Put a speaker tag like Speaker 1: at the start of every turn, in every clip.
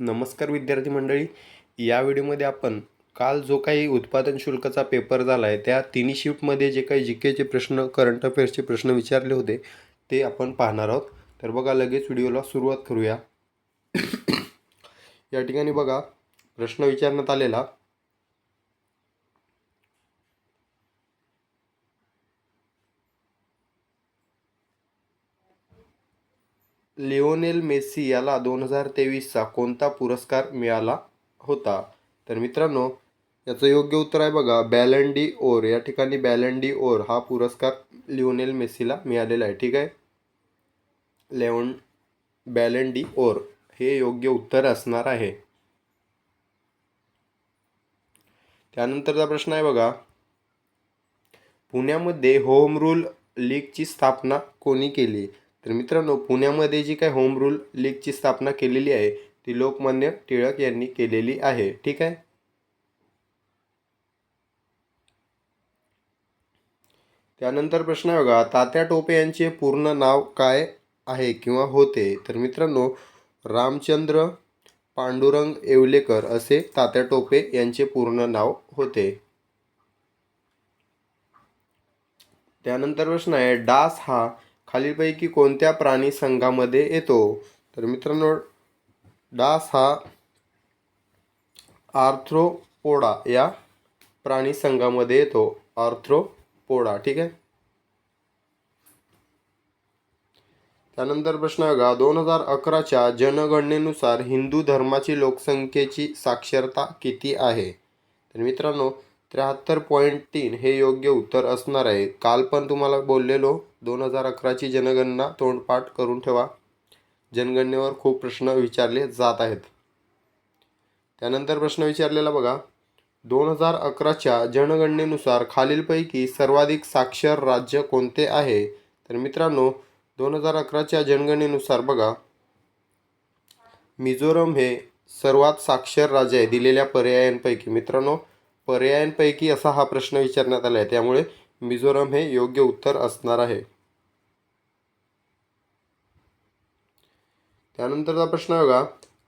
Speaker 1: नमस्कार विद्यार्थी मंडळी. या व्हिडिओमध्ये आपण काल जो काही उत्पादन शुल्काचा पेपर झाला आहे त्या तिन्ही शिफ्टमध्ये जे काही जी केचे प्रश्न करंट अफेअर्सचे प्रश्न विचारले होते ते आपण पाहणार आहोत. तर बघा लगेच व्हिडिओला सुरुवात करूया. या ठिकाणी बघा प्रश्न विचारण्यात आलेला. लिओनेल मेस्सी याला दोन हजार तेवीसचा कोणता पुरस्कार मिळाला होता? तर मित्रांनो याचं योग्य उत्तर आहे बघा बॅलंडी ओर या ठिकाणी बॅलंडी ओर हा पुरस्कार लिओनेल मेस्सीला मिळालेला आहे. ठीक आहे? लेओन बॅलंडी ओर हे योग्य उत्तर असणार आहे. त्यानंतरचा प्रश्न आहे बघा पुण्यामध्ये होम रूल लीगची स्थापना कोणी केली? तर मित्रांनो पुण्यामध्ये जी काय होम रूल लीगची स्थापना केलेली आहे ती लोकमान्य टिळक यांनी केलेली आहे. ठीक आहे? त्यानंतर प्रश्न आहे बघा तात्या टोपे यांचे पूर्ण नाव काय आहे किंवा होते? तर मित्रांनो रामचंद्र पांडुरंग येवलेकर असे तात्या टोपे यांचे पूर्ण नाव होते. त्यानंतर प्रश्न आहे डास हा खालीलपैकी कोणत्या प्राणी संघामध्ये येतो? तर मित्रांनो डास हा आर्थ्रोपोडा या प्राणी संघामध्ये येतो. आर्थ्रोपोडा ठीक आहे? त्यानंतर प्रश्न बघा. दोन हजार अकराच्या जनगणनेनुसार हिंदू धर्माची लोकसंख्येची साक्षरता किती आहे? तर मित्रांनो त्र्याहत्तर पॉईंट तीन हे योग्य उत्तर असणार आहे. काल पण तुम्हाला बोललेलो दोन हजार अकराची जनगणना तोंडपाठ करून ठेवा. जनगणनेवर खूप प्रश्न विचारले जात आहेत. त्यानंतर प्रश्न विचारलेला बघा. दोन हजार अकराच्या जनगणनेनुसार खालीलपैकी सर्वाधिक साक्षर राज्य कोणते आहे? तर मित्रांनो दोन हजार अकराच्या जनगणनेनुसार बघा. मिझोरम हे सर्वात साक्षर राज्य आहे दिलेल्या पर्यायांपैकी मित्रांनो. पर्यायांपैकी असा हा प्रश्न विचारण्यात आला आहे त्यामुळे मिझोरम हे योग्य उत्तर असणार आहे. त्यानंतरचा प्रश्न बघा.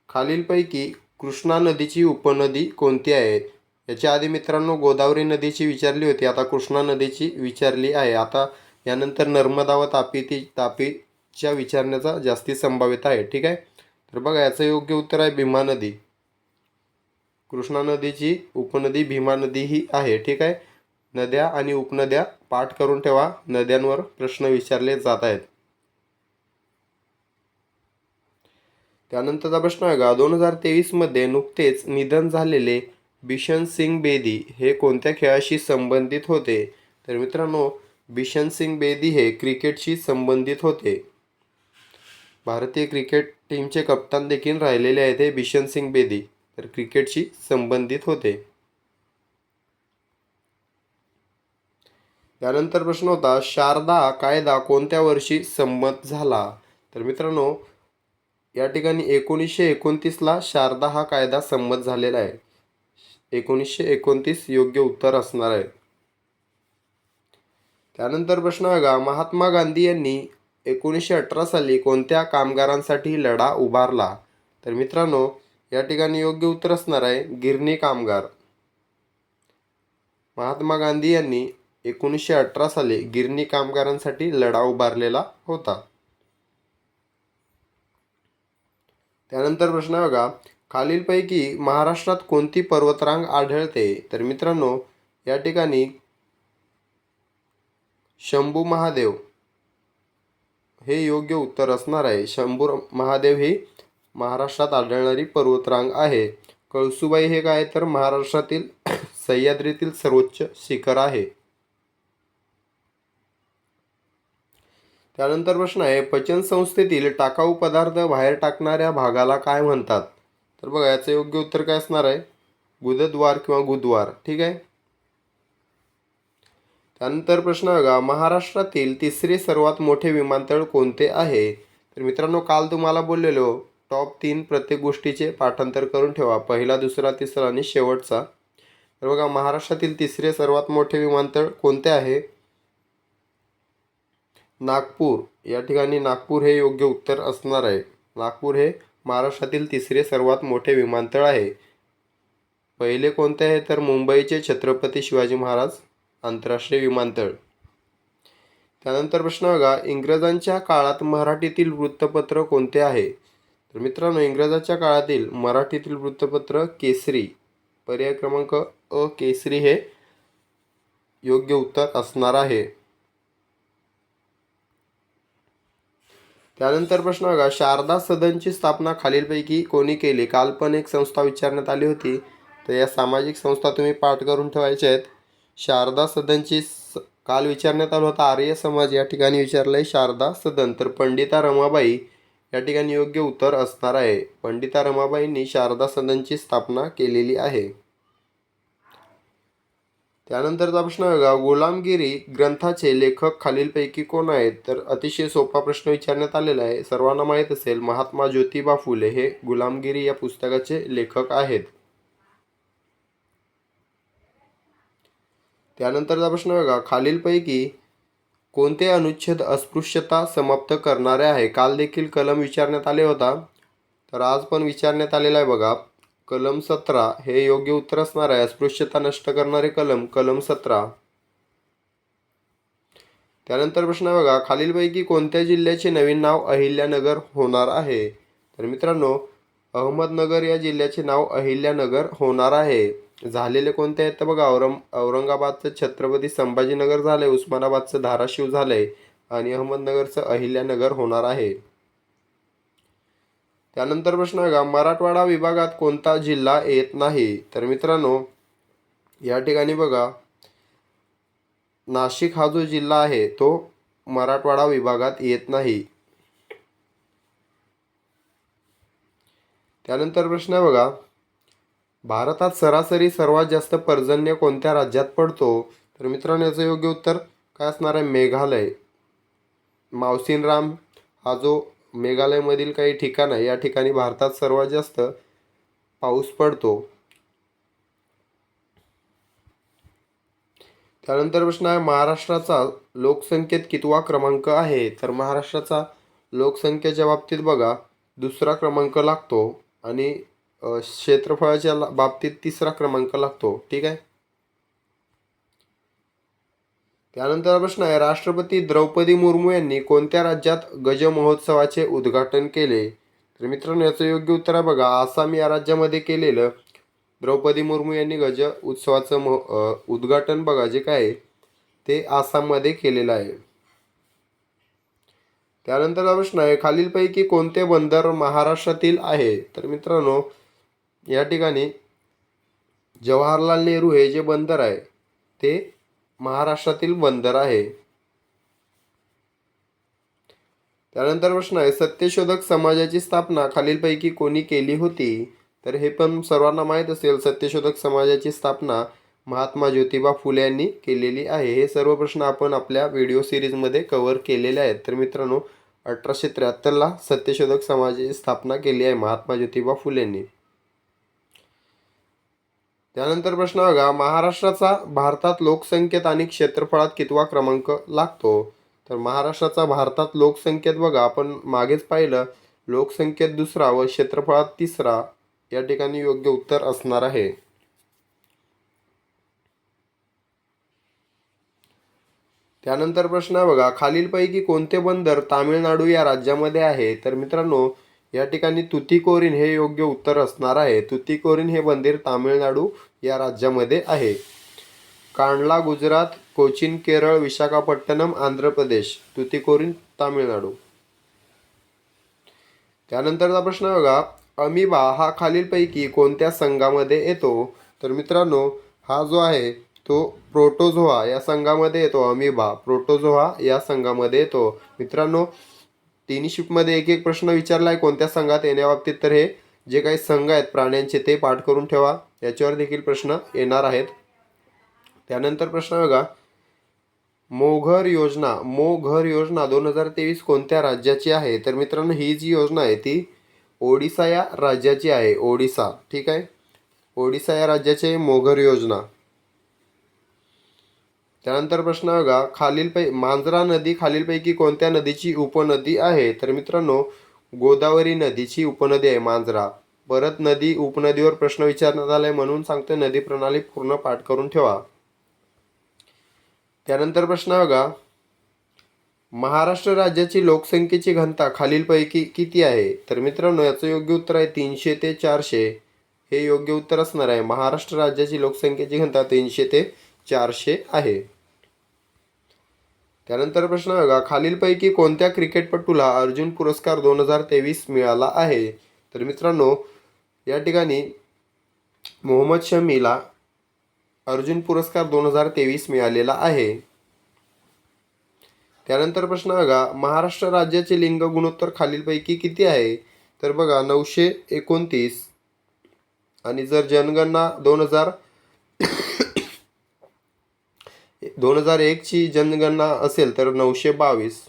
Speaker 1: खालीलपैकी कृष्णा नदीची उपनदी कोणती आहे? याच्या आधी मित्रांनो गोदावरी नदीची विचारली होती. आता कृष्णा नदीची विचारली आहे. आता यानंतर नर्मदा व तापी ती तापीच्या विचारण्याचा जास्ती संभाव्यता आहे. ठीक आहे? तर बघा याचं योग्य उत्तर आहे भीमा नदी. कृष्णा नदीची उपनदी भीमा नदी ही आहे ठीक आहे? नद्या आणि उपनद्या पाठ करून ठेवा. नद्यांवर प्रश्न विचारले जात आहेत. त्यानंतरचा प्रश्न आहे का? दोन हजार तेवीसमध्ये नुकतेच निधन झालेले बिशन सिंग बेदी हे कोणत्या खेळाशी संबंधित होते? तर मित्रांनो बिशन सिंग बेदी हे क्रिकेटशी संबंधित होते. भारतीय क्रिकेट टीमचे कप्तान देखील राहिलेले आहेत हे बिशन सिंग बेदी. तर क्रिकेटशी संबंधित होते. त्यानंतर प्रश्न होता शारदा कायदा कोणत्या वर्षी संमत झाला? तर मित्रांनो या ठिकाणी एकोणीसशे एकोणतीसला शारदा हा कायदा संमत झालेला आहे. एकोणीसशे एकोणतीस योग्य उत्तर असणार आहे. त्यानंतर प्रश्न बघा महात्मा गांधी यांनी एकोणीसशे अठरा साली कोणत्या कामगारांसाठी लढा उभारला? तर मित्रांनो या ठिकाणी योग्य उत्तर असणार आहे गिरणी कामगार. महात्मा गांधी यांनी एकोणीसशे अठरा साली गिरणी कामगारांसाठी लढा उभारलेला होता. त्यानंतर प्रश्न बघा खालीलपैकी महाराष्ट्रात कोणती पर्वतरांग आढळते? तर मित्रांनो या ठिकाणी शंभू महादेव. हे योग्य उत्तर असणार आहे. शंभू महादेव ही महाराष्ट्रात आढळणारी पर्वतरांग आहे. कळसुबाई हे काय तर महाराष्ट्रातील सह्याद्रीतील सर्वोच्च शिखर आहे. त्यानंतर प्रश्न आहे पचन संस्थेतील टाकाऊ पदार्थ बाहेर टाकणाऱ्या भागाला काय म्हणतात? तर बघा याचं योग्य उत्तर काय असणार आहे? गुदद्वार किंवा गुदद्वार ठीक आहे? त्यानंतर प्रश्न बघा महाराष्ट्रातील तिसरे सर्वात मोठे विमानतळ कोणते आहे? तर मित्रांनो काल तुम्हाला बोललेलो टॉप तीन प्रत्येक गोष्टीचे पाठांतर करून ठेवा. पहिला दुसरा तिसरा आणि शेवटचा. तर बघा महाराष्ट्रातील तिसरे सर्वात मोठे विमानतळ कोणते आहे? नागपूर. या ठिकाणी नागपूर हे योग्य उत्तर असणार आहे. नागपूर हे महाराष्ट्रातील तिसरे सर्वात मोठे विमानतळ आहे. पहिले कोणते आहे? तर मुंबईचे छत्रपती शिवाजी महाराज आंतरराष्ट्रीय विमानतळ. त्यानंतर प्रश्न बघा इंग्रजांच्या काळात मराठीतील वृत्तपत्र कोणते आहे? तर मित्रांनो इंग्रजांच्या काळातील मराठीतील वृत्तपत्र केसरी पर्याय क्रमांक अ केसरी हे योग्य उत्तर असणार आहे. त्यानंतर प्रश्न बघा शारदा सदनची स्थापना खालीलपैकी कोणी केली? काल पण एक संस्था विचारण्यात आली होती. तर या सामाजिक संस्था तुम्ही पाठ करून ठेवायच्या आहेत. शारदा सदनची स काल विचारण्यात आलं होतं आर्य समाज या ठिकाणी विचारलं आहे शारदा सदन. तर पंडिता रमाबाई या ठिकाणी योग्य उत्तर असणार आहे. पंडिता रमाबाईंनी शारदा सदनची स्थापना केलेली आहे. त्यानंतरचा प्रश्न बघा गुलामगिरी ग्रंथाचे लेखक खालीलपैकी कोण आहेत? तर अतिशय सोपा प्रश्न विचारण्यात आलेला आहे. सर्वांना माहीत असेल महात्मा ज्योतिबा फुले हे गुलामगिरी या पुस्तकाचे लेखक आहेत. त्यानंतरचा प्रश्न बघा खालीलपैकी कोणते अनुच्छेद अस्पृश्यता समाप्त करणारे आहे? काल देखील कलम विचारण्यात आले होता. तर आज पण विचारण्यात आलेला आहे बघा. कलम सतरा हे योग्य उत्तर असणार आहे. अस्पृश्यता नष्ट करणारे कलम कलम सतरा. त्यानंतर प्रश्न आहे बघा. खालीलपैकी कोणत्या जिल्ह्याचे नवीन नाव अहिल्यानगर होणार आहे? तर मित्रांनो अहमदनगर या जिल्ह्याचे नाव अहिल्यानगर होणार आहे. झालेले कोणते आहेत? तर बघा औरंग औरंगाबादचं छत्रपती संभाजीनगर झालंय उस्मानाबादचं धाराशिव झालंय आणि अहमदनगरचं अहिल्यानगर होणार आहे. त्यानंतर प्रश्न आहे का? मराठवाडा विभागात कोणता जिल्हा येत नाही? तर मित्रांनो या ठिकाणी बघा नाशिक हा जो जिल्हा आहे तो मराठवाडा विभागात येत नाही. त्यानंतर प्रश्न आहे बघा भारतात सरासरी सर्वात जास्त पर्जन्य कोणत्या राज्यात पडतो? तर मित्रांनो याचं योग्य उत्तर काय असणार आहे? मेघालय. मावसीनराम हा जो मेघालयमधील काही ठिकाण आहे या ठिकाणी भारतात सर्वात जास्त पाऊस पडतो. त्यानंतर प्रश्न आहे महाराष्ट्राचा लोकसंख्येत कितवा क्रमांक आहे? तर महाराष्ट्राचा लोकसंख्येच्या बाबतीत बघा दुसरा क्रमांक लागतो आणि क्षेत्रफळाच्या बाबतीत तिसरा क्रमांक लागतो. ठीक आहे? त्यानंतर प्रश्न आहे राष्ट्रपती द्रौपदी मुर्मू यांनी कोणत्या राज्यात गज महोत्सवाचे उद्घाटन केले? तर मित्रांनो याचं योग्य उत्तर आहे बघा आसाम या राज्यामध्ये केलेलं द्रौपदी मुर्मू यांनी गज उत्सवाचं महो उद्घाटन बघा जे काय आहे, ते आसाममध्ये केलेलं आहे. त्यानंतरचा प्रश्न आहे खालीलपैकी कोणते बंदर महाराष्ट्रातील आहे? तर मित्रांनो या ठिकाणी जवाहरलाल नेहरू हे जे बंदर आहे ते महाराष्ट्रातील बंदर आहे. त्यानंतर प्रश्न आहे सत्यशोधक समाजाची स्थापना खालीलपैकी कोणी केली होती? तर हे पण सर्वांना माहीत असेल सत्यशोधक समाजाची स्थापना महात्मा ज्योतिबा फुले यांनी केलेली आहे. हे सर्व प्रश्न आपण आपल्या व्हिडिओ सिरीजमध्ये कव्हर केलेले आहेत. तर मित्रांनो अठराशे त्र्याहत्तरला सत्यशोधक समाजाची स्थापना केली आहे महात्मा ज्योतिबा फुलेंनी त्यानंतर प्रश्न बघा महाराष्ट्राचा भारतात लोकसंख्येत आणि क्षेत्रफळात कितवा क्रमांक लागतो? तर महाराष्ट्राचा भारतात लोकसंख्येत बघा आपण मागेच पाहिलं लोकसंख्येत दुसरा व क्षेत्रफळात तिसरा या ठिकाणी योग्य उत्तर असणार आहे. त्यानंतर प्रश्न बघा खालीलपैकी कोणते बंदर तामिळनाडू या राज्यामध्ये आहे? तर मित्रांनो या ठिकाणी तुतीकोरीन हे योग्य उत्तर असणार आहे. तुतीकोरीन हे मंदिर तामिळनाडू या राज्यामध्ये आहे. कांडला गुजरात कोचीन केरळ विशाखापट्टणम आंध्र प्रदेश तुतीकोरीन तामिळनाडू. त्यानंतरचा प्रश्न बघा. अमिबा हा खालीलपैकी कोणत्या संघामध्ये येतो? तर मित्रांनो हा जो आहे तो प्रोटोझोआ या संघामध्ये येतो. अमिबा प्रोटोझोआ या संघामध्ये येतो. मित्रांनो तिन्ही शिफ्टमध्ये एक एक प्रश्न विचारला आहे कोणत्या संघात येण्याबाबतीत तर हे जे काही संघ आहेत प्राण्यांचे ते पाठ करून ठेवा. याच्यावर देखील प्रश्न येणार आहेत. त्यानंतर प्रश्न बघा. मोघर योजना मोघर योजना दोन हजार तेवीस कोणत्या राज्याची आहे? तर मित्रांनो ही जी योजना आहे ती ओडिसा या राज्याची आहे. ओडिसा ठीक आहे? ओडिसा या राज्याची आहे मोघर योजना. त्यानंतर प्रश्न बघा खालीलपै मांजरा नदी खालीलपैकी कोणत्या नदीची उपनदी आहे? तर मित्रांनो गोदावरी नदीची उपनदी आहे मांजरा. परत नदी उपनदीवर प्रश्न विचारण्यात आलाय म्हणून सांगतो नदी प्रणाली पूर्ण पाठ करून ठेवा. त्यानंतर प्रश्न बघा महाराष्ट्र राज्याची लोकसंख्येची घनता खालीलपैकी किती आहे? तर मित्रांनो याचं योग्य उत्तर आहे तीनशे ते चारशे. हे योग्य उत्तर असणार आहे. महाराष्ट्र राज्याची लोकसंख्येची घनता तीनशे ते चारशे आहे. त्यानंतर प्रश्न बघा खालीलपैकी कोणत्या क्रिकेटपटूला अर्जुन पुरस्कार दोन हजार तेवीस मिळाला आहे? तर मित्रांनो या ठिकाणी मोहम्मद शमीला अर्जुन पुरस्कार दोन हजार तेवीस मिळालेला आहे. त्यानंतर प्रश्न बघा महाराष्ट्र राज्याचे लिंग गुणोत्तर खालीलपैकी किती आहे? तर बघा नऊशे एकोणतीस. आणि जर जनगणना दोन हजार दोन हजार एकची जनगणना असेल तर नऊशे बावीस.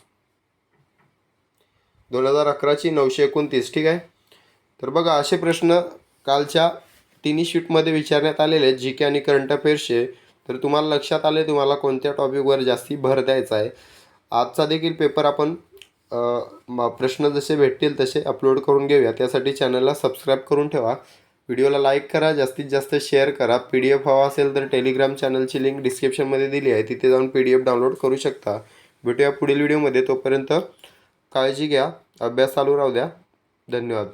Speaker 1: दोन हजार अकराची नऊशे एकोणतीस ठीक आहे? तर बघा असे प्रश्न कालच्या तिन्ही शीटमध्ये विचारण्यात आलेले आहेत. जी के आणि करंट अफेअर्सचे. तर तुम्हाला लक्षात आले तुम्हाला कोणत्या टॉपिकवर जास्ती भर द्यायचा आहे? आजचा देखील पेपर आपण म- प्रश्न जसे भेटतील तसे अपलोड करून घेऊया. त्यासाठी चॅनलला सबस्क्राईब करून ठेवा. व्हिडिओला लाईक करा जास्तीत जास्त शेअर करा. पी डी एफ हवा असेल तर टेलिग्राम चॅनलची लिंक डिस्क्रिप्शनमध्ये दिली आहे. तिथे जाऊन पी डी एफ डाउनलोड करू शकता. भेटूया पुढील व्हिडिओमध्ये. तोपर्यंत काळजी घ्या. अभ्यास चालू राहू द्या. धन्यवाद.